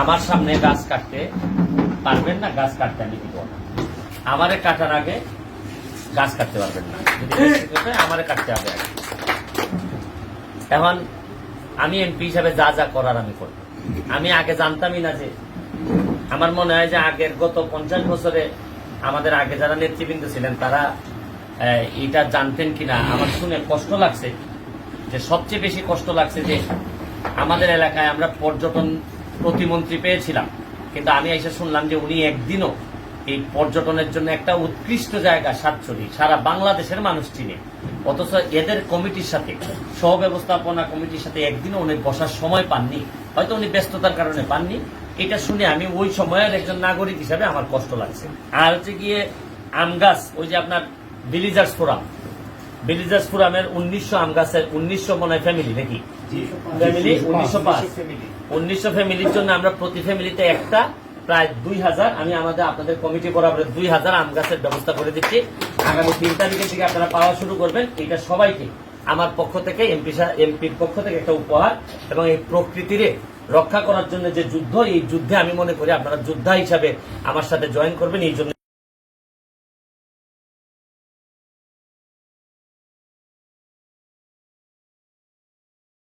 আমার সামনে গাছ কাটতে পারবেন না, গাছ কাটতে আমি দিব না। আমারে কাটার আগে গাছ কাটতে পারবেন না। আমারে কাটতে হবে এখন আমি এমপি হিসাবে যা যা করার আমি করব। আমি আগে জানতামই না যে আমার মনে হয় যে আগের গত পঞ্চাশ বছরে আমাদের আগে যারা নেতৃবৃন্দ ছিলেন, তারা এটা জানতেন কিনা, আমার শুনে কষ্ট লাগছে। যে সবচেয়ে বেশি কষ্ট লাগছে যে আমাদের এলাকায় আমরা পর্যটন প্রতিমন্ত্রী পেয়েছিলাম। কিন্তু আমি এসে শুনলাম যে উনি একদিনও এই পর্যটনের জন্য একটা উৎকৃষ্ট জায়গা সাতচুরি সারা বাংলাদেশের মানুষ চিনে। অথচ এদের কমিটির সাথে সহ ব্যবস্থাপনা কমিটির সাথে একদিনও উনি বসার সময় পাননি। হয়তো উনি ব্যস্ততার কারণে পাননি। এটা শুনে আমি ওই সময়ের একজন নাগরিক হিসাবে আমার কষ্ট লাগছে। আর হচ্ছে গিয়ে আম গাছ ওই যে আপনার ভিলিজার্স ফোরাম ভিলিজার্স ফোরামের উনিশশো আম গাছের উনিশশো মনে হয় ফ্যামিলি নাকি? ফ্যামিলি উনিশশো পাঁচ। উনিশশো ফ্যামিলির জন্য আমরা প্রতি ফ্যামিলিতে একটা প্রায় দুই হাজার। আমি আমাদের আপনাদের কমিটি বরাবর দুই হাজার আম গাছের ব্যবস্থা করে দিচ্ছি। আগামী তিন তারিখের থেকে আপনারা পাওয়া শুরু করবেন। এটা সবাইকে আমার পক্ষ থেকে এমপি এমপির পক্ষ থেকে একটা উপহার এবং এই প্রকৃতিরে রক্ষা করার জন্য যে যুদ্ধ এই যুদ্ধে আমি মনে করি আপনারা যোদ্ধা হিসাবে আমার সাথে জয়েন করবেন। এই জন্য